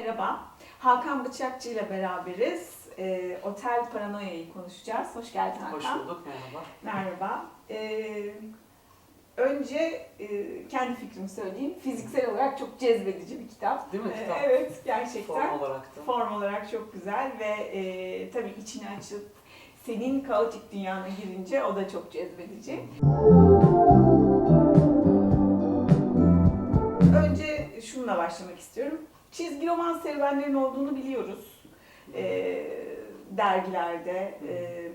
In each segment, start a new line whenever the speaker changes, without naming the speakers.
merhaba. Hakan Bıçakçı ile beraberiz. Ee, Otel Paranoya'yı konuşacağız. Hoş geldin Hakan.
Hoş bulduk, merhaba.
Merhaba. Ee, önce e, kendi fikrimi söyleyeyim. Fiziksel olarak çok cezbedici bir kitap.
Değil mi
Ee,
kitap?
evet, gerçekten.
Form olarak da.
Form olarak çok güzel ve e, tabii içini açıp senin kaotik dünyana girince o da çok cezbedici. Önce şununla başlamak istiyorum. Çizgi roman serüvenlerin olduğunu biliyoruz. Ee, dergilerde. Ee,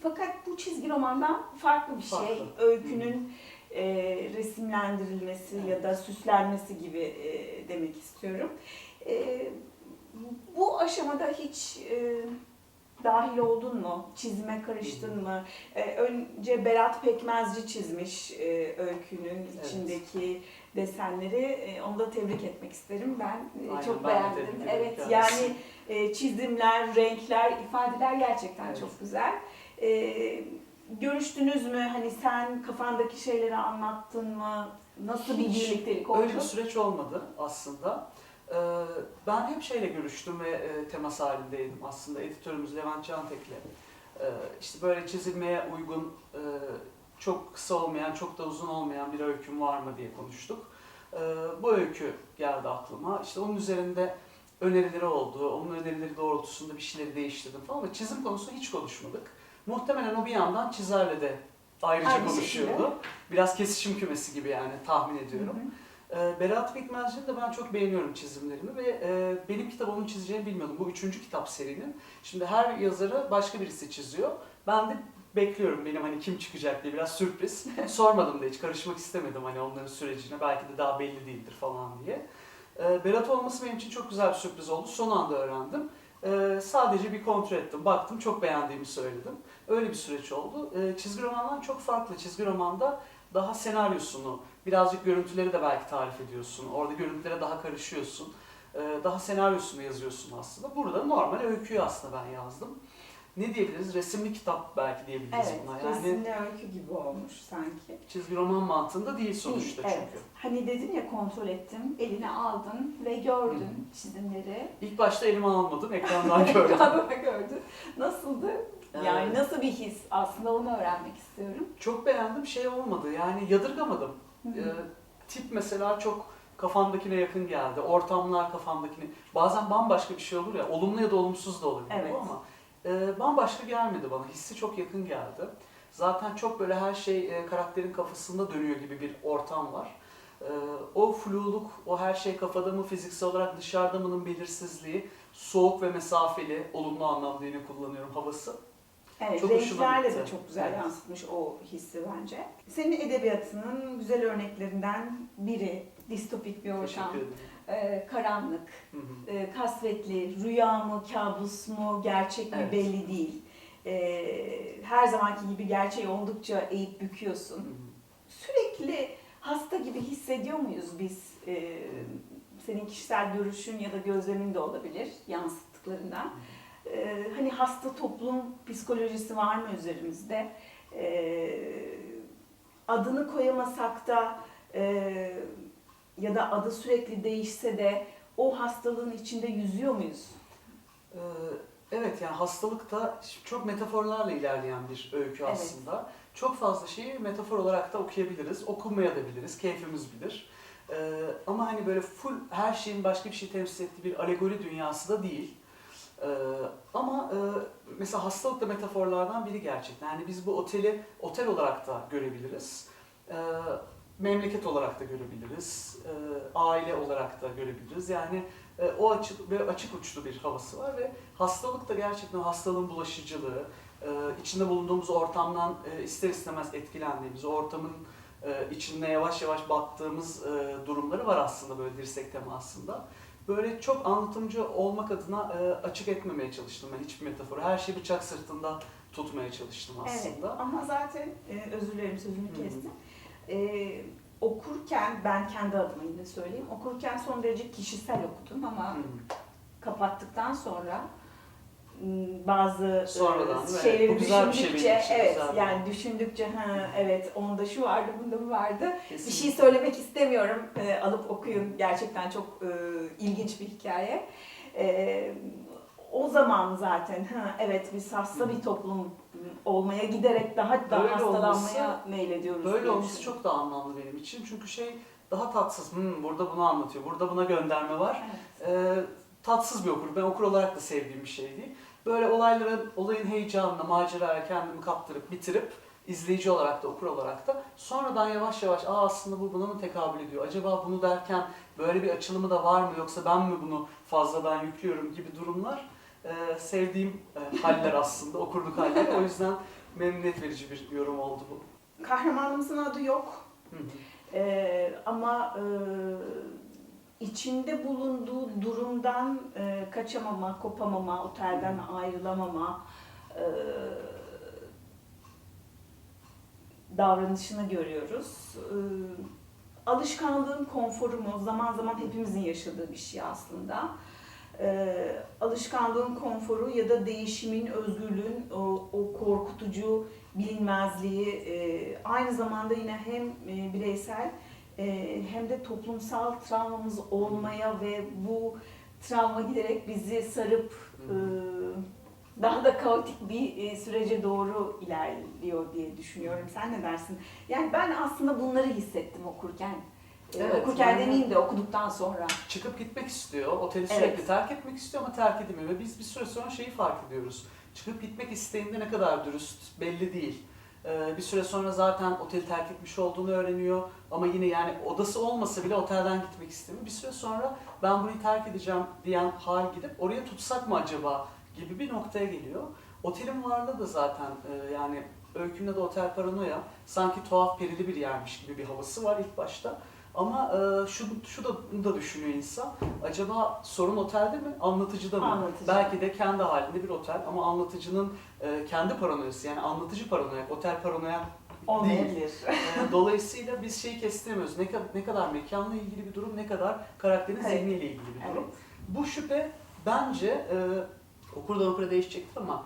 fakat bu çizgi romandan farklı bir şey.
Farklı.
Öykünün e, resimlendirilmesi ya da süslenmesi gibi e, demek istiyorum. E, bu aşamada hiç e, dahil oldun mu? Çizime karıştın mı? E, önce Berat Pekmezci çizmiş e, öykünün
Evet.
içindeki desenleri. E, onu da tebrik etmek isterim. Ben e,
Aynen,
çok
ben
beğendim. Evet yani e, çizimler, renkler, ifadeler gerçekten
Evet.
çok güzel. Görüştünüz mü? Hani sen kafandaki şeyleri anlattın mı? Nasıl bir birliktelik oldu?
Öyle bir süreç olmadı aslında. Ben hep şeyle görüştüm ve temas halindeydim aslında editörümüz Levent Cantek'le. Ee, işte böyle çizilmeye uygun, çok kısa olmayan, çok da uzun olmayan bir öyküm var mı diye konuştuk. Ee, bu öykü geldi aklıma. İşte onun üzerinde önerileri oldu. Onun önerileri doğrultusunda bir şeyleri değiştirdim falan ama çizim konusunda hiç konuşmadık. Muhtemelen o bir yandan çizerle de ayrıca
Aynı
konuşuyordu. Biraz kesişim kümesi gibi yani tahmin ediyorum.
Hı hı.
Ee, Berat Pekmezci'nin de ben çok beğeniyorum çizimlerini ve e, benim kitap onun çizeceğini bilmiyordum. Bu üçüncü kitap serinin. Şimdi her yazarı başka birisi çiziyor. Ben de bekliyorum benim hani kim çıkacak diye biraz sürpriz. Sormadım da hiç karışmak istemedim hani onların sürecine. Belki de daha belli değildir falan diye. Ee, Berat olması benim için çok güzel bir sürpriz oldu. Son anda öğrendim. Ee, sadece bir kontrol ettim. Baktım çok beğendiğimi söyledim. Öyle bir süreç oldu. Ee, çizgi romandan çok farklı. Çizgi romanda daha senaryosunu, birazcık görüntüleri de belki tarif ediyorsun. Orada görüntülere daha karışıyorsun. Daha senaryosunu yazıyorsun aslında. Burada normal öyküyü aslında ben yazdım. Ne diyebiliriz? Resimli kitap belki diyebiliriz
Evet,
buna. Yani
resimli öykü gibi olmuş sanki.
çizgi roman mantığında değil sonuçta
Değil,
çünkü.
evet. Hani dedin ya kontrol ettim, eline aldın ve gördün çizimleri.
İlk başta elime almadım, ekrandan gördüm.
Galiba gördün. Nasıldı? Yani
Evet.
nasıl bir his? Aslında onu öğrenmek istiyorum.
Çok beğendim, şey olmadı yani yadırgamadım.
Hı hı.
Ee, tip mesela çok kafamdakine yakın geldi. Ortamlar kafamdakine. Bazen bambaşka bir şey olur ya. Olumlu ya da olumsuz da olabilir
Evet.
ama e, bambaşka gelmedi bana. Hissi çok yakın geldi. Zaten çok böyle her şey e, karakterin kafasında dönüyor gibi bir ortam var. E, o fluluk, o her şey kafada mı, fiziksel olarak dışarıda mı'nın belirsizliği, soğuk ve mesafeli, olumlu anlamda yine kullanıyorum havası.
Evet,
Çok
renklerle de çok güzel
Evet.
yansıtmış o hissi bence. Senin edebiyatının güzel örneklerinden biri distopik bir ortam,
Teşekkür ederim.
E, karanlık, e, kasvetli, rüya mı, kabus mu, gerçek mi
Evet.
belli değil. E, her zamanki gibi gerçeği oldukça eğip büküyorsun.
Hı hı.
Sürekli hasta gibi hissediyor muyuz biz? E, senin kişisel görüşün ya da gözlemin de olabilir yansıttıklarından. E, hani hasta toplum psikolojisi var mı üzerimizde? E, adını koyamasak da e, ya da adı sürekli değişse de o hastalığın içinde yüzüyor muyuz?
Ee, Evet yani hastalık da çok metaforlarla ilerleyen bir öykü
Evet.
aslında. Çok fazla şeyi metafor olarak da okuyabiliriz, okumaya da biliriz, keyfimiz bilir. Ee, ama hani böyle full her şeyin başka bir şey temsil ettiği bir alegori dünyası da değil. Ee, ama e, mesela hastalık da metaforlardan biri gerçekten. Yani biz bu oteli otel olarak da görebiliriz. Ee, memleket olarak da görebiliriz. Ee, aile olarak da görebiliriz. Yani e, o açık ve açık uçlu bir havası var ve hastalık da gerçekten hastalığın bulaşıcılığı, e, içinde bulunduğumuz ortamdan e, ister istemez etkilendiğimiz, ortamın e, içinde yavaş yavaş battığımız e, durumları var aslında böyle dirsek temasında. Böyle çok anlatımcı olmak adına e, açık etmemeye çalıştım ben hiçbir metaforu. Her şeyi bıçak sırtında tutmaya çalıştım aslında.
Evet ama zaten e, özür dilerim sözünü
Hı hı.
E, okurken ben kendi adıma yine söyleyeyim. Okurken son derece kişisel okudum ama
Hı.
kapattıktan sonra m, bazı e,
Sonradan, evet.
şeyleri
Bu bir şey
düşündükçe,
için,
evet
güzel bir-
yani düşündükçe ha evet onda şu vardı bunda mı vardı bir
Kesinlikle.
şey söylemek istemiyorum. Ee, alıp okuyun. Gerçekten çok e, ilginç bir hikaye. O zaman zaten ha, evet biz hasta bir toplum olmaya giderek daha daha
Böyle
hastalanmaya
olması-
meylediyoruz.
Böyle
diye
olması
düşünüyorum.
çok da anlamlı benim için. Çünkü şey daha tatsız. Hmm, burada bunu anlatıyor. Burada buna gönderme var.
Evet.
Ee, tatsız bir okur. Ben okur olarak da sevdiğim bir şey değil. Böyle olayların, olayın heyecanına, maceraya kendimi kaptırıp, bitirip izleyici olarak da, okur olarak da sonradan yavaş yavaş Aa, aslında bu buna mı tekabül ediyor? Acaba bunu derken böyle bir açılımı da var mı yoksa ben mi bunu fazladan yüklüyorum gibi durumlar e, sevdiğim e, haller aslında, okurluk halleri. O yüzden memnuniyet verici bir yorum oldu bu.
Kahramanımızın adı yok.
Hı hı.
Ee, ama e, içinde bulunduğu durumdan e, kaçamama, kopamama, otelden ayrılamama e, davranışını görüyoruz. E, alışkanlığın konforu mu? Zaman zaman hepimizin yaşadığı bir şey aslında. E, alışkanlığın konforu ya da değişimin, özgürlüğün o, o korkutucu bilinmezliği e, aynı zamanda yine hem e, bireysel e, hem de toplumsal travmamız olmaya ve bu travma giderek bizi sarıp e, daha da kaotik bir e, sürece doğru ilerliyor diye düşünüyorum. Sen ne dersin? Yani ben aslında bunları hissettim okurken.
Evet,
okurken
yani-
demeyeyim de okuduktan sonra.
çıkıp gitmek istiyor. Oteli
Evet.
sürekli terk etmek istiyor ama terk edemiyor. Ve biz bir süre sonra şeyi fark ediyoruz. Çıkıp gitmek isteğinde ne kadar dürüst belli değil. Ee, bir süre sonra zaten oteli terk etmiş olduğunu öğreniyor. Ama yine yani odası olmasa bile otelden gitmek istemiyor. Bir süre sonra ben burayı terk edeceğim diyen hal gidip oraya tutsak mı acaba gibi bir noktaya geliyor. Otelin varlığı da zaten e, yani öykümde de otel paranoya sanki tuhaf perili bir yermiş gibi bir havası var ilk başta. Ama e, şu, şu da, bunu da düşünüyor insan. Acaba sorun otelde mi, anlatıcıda mı?
Anlatıcı.
Belki de kendi halinde bir otel ama anlatıcının e, kendi paranoyası yani anlatıcı paranoyak, otel paranoyak.
Olmayabilir.
E, Dolayısıyla biz şeyi kestiremiyoruz. Ne kadar, ne kadar mekanla ilgili bir durum, ne kadar karakterin
Evet.
zihniyle ilgili bir durum.
evet.
Bu şüphe bence e, okurdan okura değişecektir ama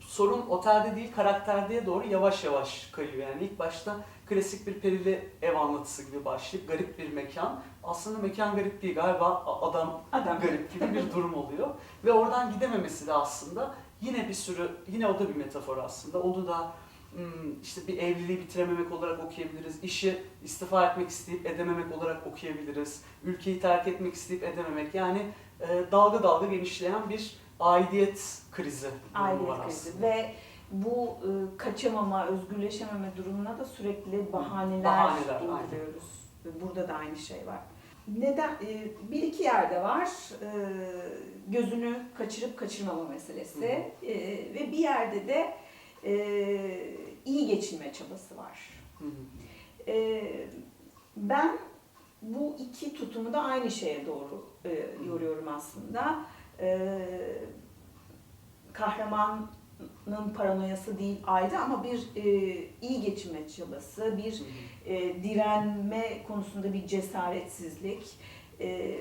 sorun otelde değil karakterde doğru yavaş yavaş kayıyor. Yani ilk başta klasik bir perili ev anlatısı gibi başlayıp garip bir mekan. Aslında mekan garip değil galiba adam
Adam.
garip gibi bir durum oluyor. Ve oradan gidememesi de aslında yine bir sürü, yine o da bir metafor aslında. Onu da hmm, işte bir evliliği bitirememek olarak okuyabiliriz. İşi istifa etmek isteyip edememek olarak okuyabiliriz. Ülkeyi terk etmek isteyip edememek. Yani e, dalga dalga genişleyen bir aidiyet krizi
Aidiyet krizi ve bu e, kaçamama, özgürleşememe durumuna da sürekli bahaneler,
Bahaneler.
Ve Burada da aynı şey var. Neden? e, bir iki yerde var. E, gözünü kaçırıp kaçırmama meselesi.
Hı hı.
E, ve bir yerde de e, iyi geçinme çabası var.
Hı hı.
E, ben bu iki tutumu da aynı şeye doğru e, yoruyorum aslında. E, kahramanın paranoyası değil ayrı ama bir e, iyi geçinme çabası, bir e, direnme konusunda bir cesaretsizlik. E,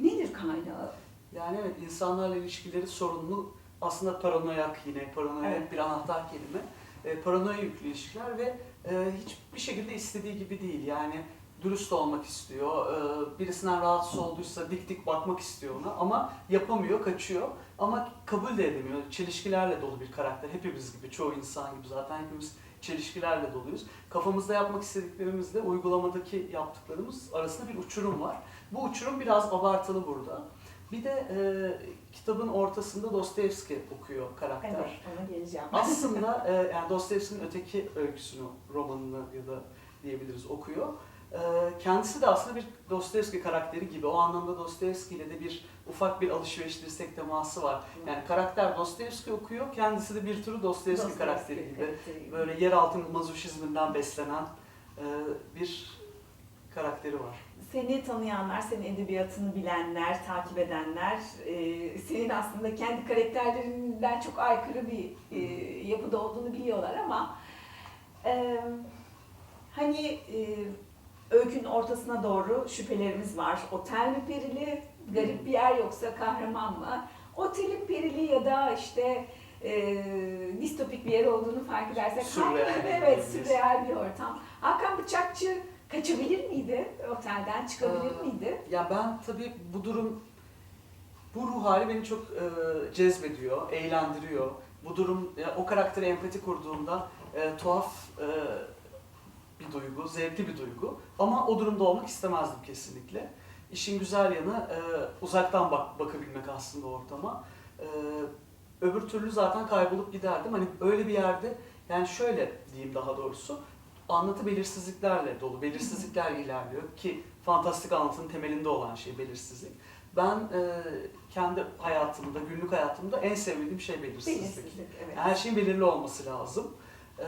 nedir kaynağı?
Yani evet insanlarla ilişkileri sorunlu aslında paranoyak yine paranoyak
Evet.
bir anahtar kelime. E, paranoya yüklü ilişkiler ve e, hiçbir şekilde istediği gibi değil. Yani dürüst olmak istiyor. E, birisinden rahatsız olduysa dik dik bakmak istiyor ona ama yapamıyor, kaçıyor. Ama kabul de edemiyor. Çelişkilerle dolu bir karakter. Hepimiz gibi, çoğu insan gibi zaten hepimiz çelişkilerle doluyuz. Kafamızda yapmak istediklerimizle uygulamadaki yaptıklarımız arasında bir uçurum var. Bu uçurum biraz abartılı burada. Bir de e, kitabın ortasında Dostoyevski okuyor karakter.
Evet, ona geleceğim.
Aslında e, yani Dostoyevski'nin öteki öyküsünü, romanını ya da diyebiliriz okuyor. E, kendisi de aslında bir Dostoyevski karakteri gibi. O anlamda Dostoyevski ile de bir ufak bir alışveriş dirsek teması var. Yani karakter Dostoyevski okuyor, kendisi de bir tür Dostoyevski karakteri gibi.
karakteri.
Böyle yeraltı mazoşizminden beslenen e, bir karakteri var.
Seni tanıyanlar, senin edebiyatını bilenler, takip edenler, e, senin aslında kendi karakterlerinden çok aykırı bir e, yapıda olduğunu biliyorlar ama hani öykünün ortasına doğru şüphelerimiz var. Otel mi perili, garip bir yer yoksa kahraman mı? otelin perili ya da işte e, distopik bir yer olduğunu fark edersek
Sürreal
evet sürreal bir ortam. Hakan Bıçakçı kaçabilir miydi? Otelden çıkabilir
Ee,
miydi?
Ya ben tabii bu durum, bu ruh hali beni çok e, cezbediyor, eğlendiriyor. Bu durum, ya, o karaktere empati kurduğumda e, tuhaf e, bir duygu, zevkli bir duygu. Ama o durumda olmak istemezdim kesinlikle. İşin güzel yanı e, uzaktan bak bakabilmek aslında ortama. E, öbür türlü zaten kaybolup giderdim. Hani öyle bir yerde, yani şöyle diyeyim daha doğrusu, anlatı belirsizliklerle dolu, belirsizlikler ilerliyor ki fantastik anlatının temelinde olan şey belirsizlik. Ben e, kendi hayatımda, günlük hayatımda en sevmediğim şey belirsizlik.
Belirsizlik, evet.
Her şeyin belirli olması lazım. E,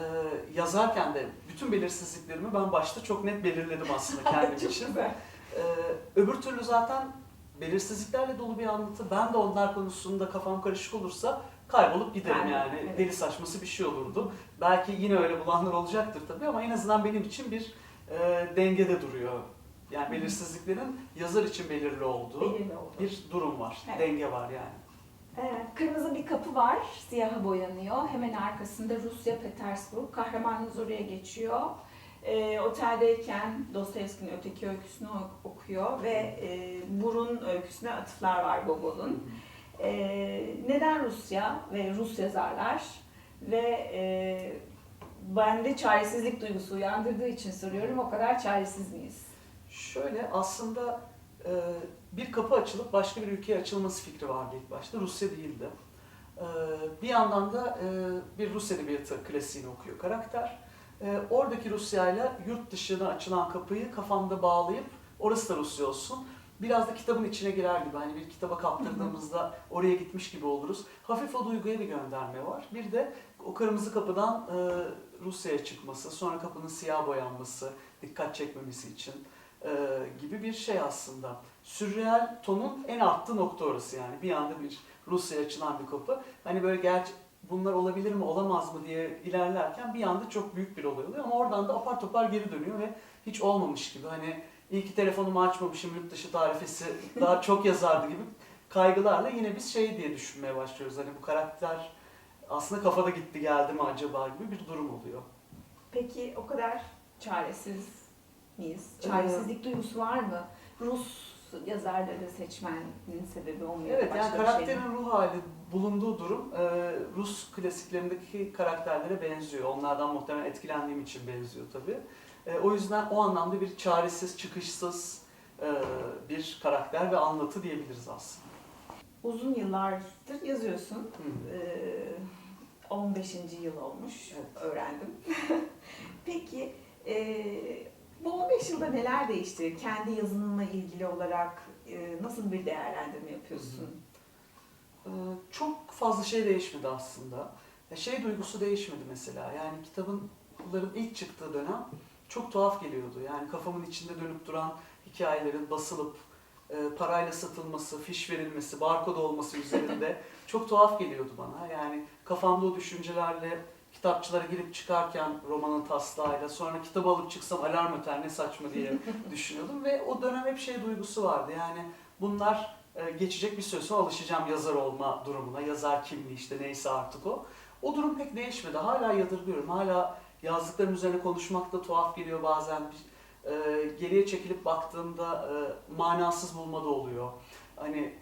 yazarken de bütün belirsizliklerimi ben başta çok net belirledim aslında kendim için.
güzel.
Ee, öbür türlü zaten belirsizliklerle dolu bir anlatı. Ben de onlar konusunda kafam karışık olursa kaybolup giderim
Kaybolup,
yani.
evet.
Deli saçması bir şey olurdu. Belki yine öyle bulanlar olacaktır tabii ama en azından benim için bir e, dengede duruyor. Yani belirsizliklerin yazar için belirli olduğu
Belirli
bir durum var.
Evet.
Denge var yani.
Ee, Kırmızı bir kapı var, siyaha boyanıyor. Hemen arkasında Rusya, Petersburg. Kahramanımız oraya geçiyor. Ee, oteldeyken Dostoyevski'nin öteki öyküsünü ok- okuyor ve e, Burun öyküsüne atıflar var Gogol'un. Ee, neden Rusya ve Rus yazarlar ve e, bende çaresizlik duygusu uyandırdığı için soruyorum o kadar çaresiz miyiz?
Şöyle aslında e, bir kapı açılıp başka bir ülkeye açılması fikri vardı ilk başta. Rusya değildi. E, bir yandan da e, bir Rus edebiyatı klasiğini okuyor karakter. E, oradaki Rusya'yla yurt dışına açılan kapıyı kafamda bağlayıp orası da Rusya olsun. Biraz da kitabın içine girer gibi hani bir kitaba kaptırdığımızda oraya gitmiş gibi oluruz. Hafif o duyguya bir gönderme var. Bir de o kırmızı kapıdan e, Rusya'ya çıkması, sonra kapının siyah boyanması, dikkat çekmemesi için e, gibi bir şey aslında. Sürreal tonun en arttığı nokta orası yani. Bir anda bir Rusya'ya açılan bir kapı. Hani böyle gerçi bunlar olabilir mi olamaz mı diye ilerlerken bir anda çok büyük bir olay oluyor ama oradan da apar topar geri dönüyor ve hiç olmamış gibi hani iyi ki telefonumu açmamışım yurt dışı tarifesi daha çok yazardı gibi kaygılarla yine biz şey diye düşünmeye başlıyoruz. Hani bu karakter aslında kafada gitti geldi mi acaba gibi bir durum oluyor.
Peki o kadar çaresiz miyiz? Çaresizlik duygusu var mı? Rus yazarları seçmenin sebebi olmuyor.
Evet
da
yani karakterin
mi?
ruh hali bulunduğu durum e, Rus klasiklerindeki karakterlere benziyor. Onlardan muhtemelen etkilendiğim için benziyor tabii. E, o yüzden o anlamda bir çaresiz, çıkışsız e, bir karakter ve anlatı diyebiliriz aslında.
Uzun yıllardır yazıyorsun.
Hı.
Ee, 15. yıl olmuş
Evet.
öğrendim. Peki e, bu 15 yılda neler değişti? Kendi yazınınla ilgili olarak e, nasıl bir değerlendirme yapıyorsun?
Ee, çok fazla şey değişmedi aslında. Ya şey duygusu değişmedi mesela. Yani kitabınların ilk çıktığı dönem çok tuhaf geliyordu. Yani kafamın içinde dönüp duran hikayelerin basılıp e, parayla satılması, fiş verilmesi, barkod olması üzerinde çok tuhaf geliyordu bana. Yani kafamda o düşüncelerle kitapçılara girip çıkarken romanın taslağıyla sonra kitabı alıp çıksam alarm öter ne saçma diye düşünüyordum ve o dönem hep şey duygusu vardı. Yani bunlar e, geçecek bir süre sonra alışacağım yazar olma durumuna, yazar kimliği işte neyse artık o. O durum pek değişmedi. Hala yadırgıyorum. Hala yazdıklarım üzerine konuşmak da tuhaf geliyor bazen. E, geriye çekilip baktığımda e, manasız bulma da oluyor. Hani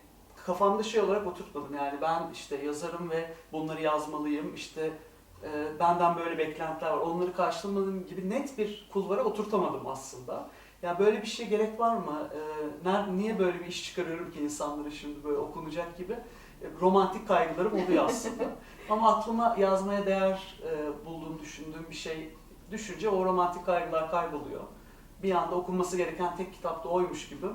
kafamda şey olarak oturtmadım yani ben işte yazarım ve bunları yazmalıyım işte e, benden böyle beklentiler var onları karşılamadığım gibi net bir kulvara oturtamadım aslında. Ya böyle bir şey gerek var mı? Ner- niye böyle bir iş çıkarıyorum ki insanlara şimdi böyle okunacak gibi? E, romantik kaygılarım oluyor aslında. Ama aklıma yazmaya değer e, bulduğum, düşündüğüm bir şey düşünce o romantik kaygılar kayboluyor. Bir anda okunması gereken tek kitap da oymuş gibi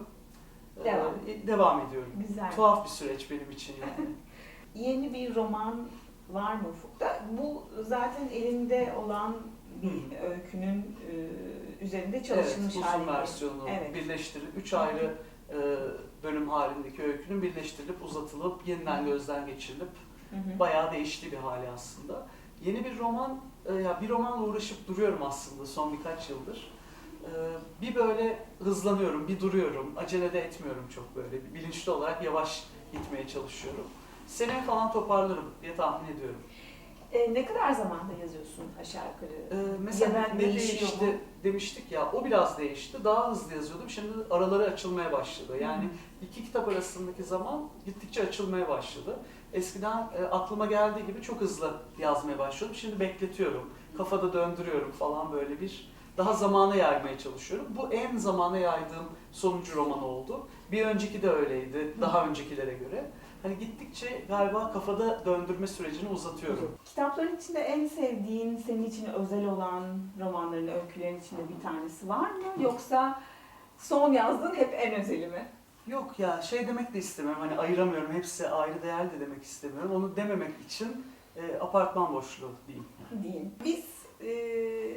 e,
Devam.
devam ediyorum.
Güzel.
Tuhaf bir süreç benim için yani.
Yeni bir roman var mı ufukta? Bu zaten elinde olan bir öykünün e, üzerinde çalışılmış
evet,
hali.
versiyonu
Evet.
birleştirip, üç ayrı e, bölüm halindeki öykünün birleştirilip, uzatılıp, yeniden gözden geçirilip
Hı hı.
bayağı değişti bir hali aslında. Yeni bir roman, e, ya bir romanla uğraşıp duruyorum aslında son birkaç yıldır. E, bir böyle hızlanıyorum, bir duruyorum, acele de etmiyorum çok böyle. Bilinçli olarak yavaş gitmeye çalışıyorum. Seneye falan toparlarım diye tahmin ediyorum.
E, ne kadar zamanda yazıyorsun aşağı yukarı?
Ee, mesela
Ya
ne değişti
mu?
demiştik ya, o biraz değişti. Daha hızlı yazıyordum, şimdi araları açılmaya başladı. Yani
Hı.
iki kitap arasındaki zaman gittikçe açılmaya başladı. Eskiden e, aklıma geldiği gibi çok hızlı yazmaya başlıyordum. Şimdi bekletiyorum, kafada döndürüyorum falan böyle bir daha zamana yaymaya çalışıyorum. Bu en zamana yaydığım sonuncu roman oldu. Bir önceki de öyleydi, daha öncekilere göre. Hani gittikçe galiba kafada döndürme sürecini uzatıyorum.
Kitapların içinde en sevdiğin, senin için özel olan romanların, öykülerin içinde bir tanesi var mı? Yoksa son yazdığın hep en özeli mi?
Yok ya şey demek de istemiyorum hani ayıramıyorum hepsi ayrı değerli de demek istemiyorum. Onu dememek için e, apartman boşluğu diyeyim.
Diyeyim. Biz e,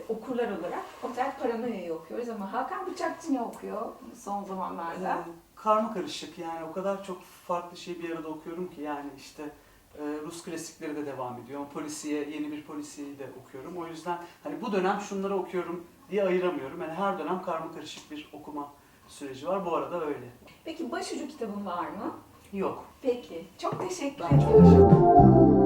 okurlar olarak Otel Paranoya'yı okuyoruz ama Hakan Bıçakçı ne okuyor son zamanlarda?
Ee, karma karışık yani o kadar çok farklı şeyi bir arada okuyorum ki yani işte e, Rus klasikleri de devam ediyor. Polisiye, yeni bir polisiyeyi de okuyorum. O yüzden hani bu dönem şunları okuyorum diye ayıramıyorum. Yani her dönem karma karışık bir okuma süreci var. Bu arada öyle.
Peki başucu kitabın var mı?
Yok.
Peki. Çok
teşekkür ederim.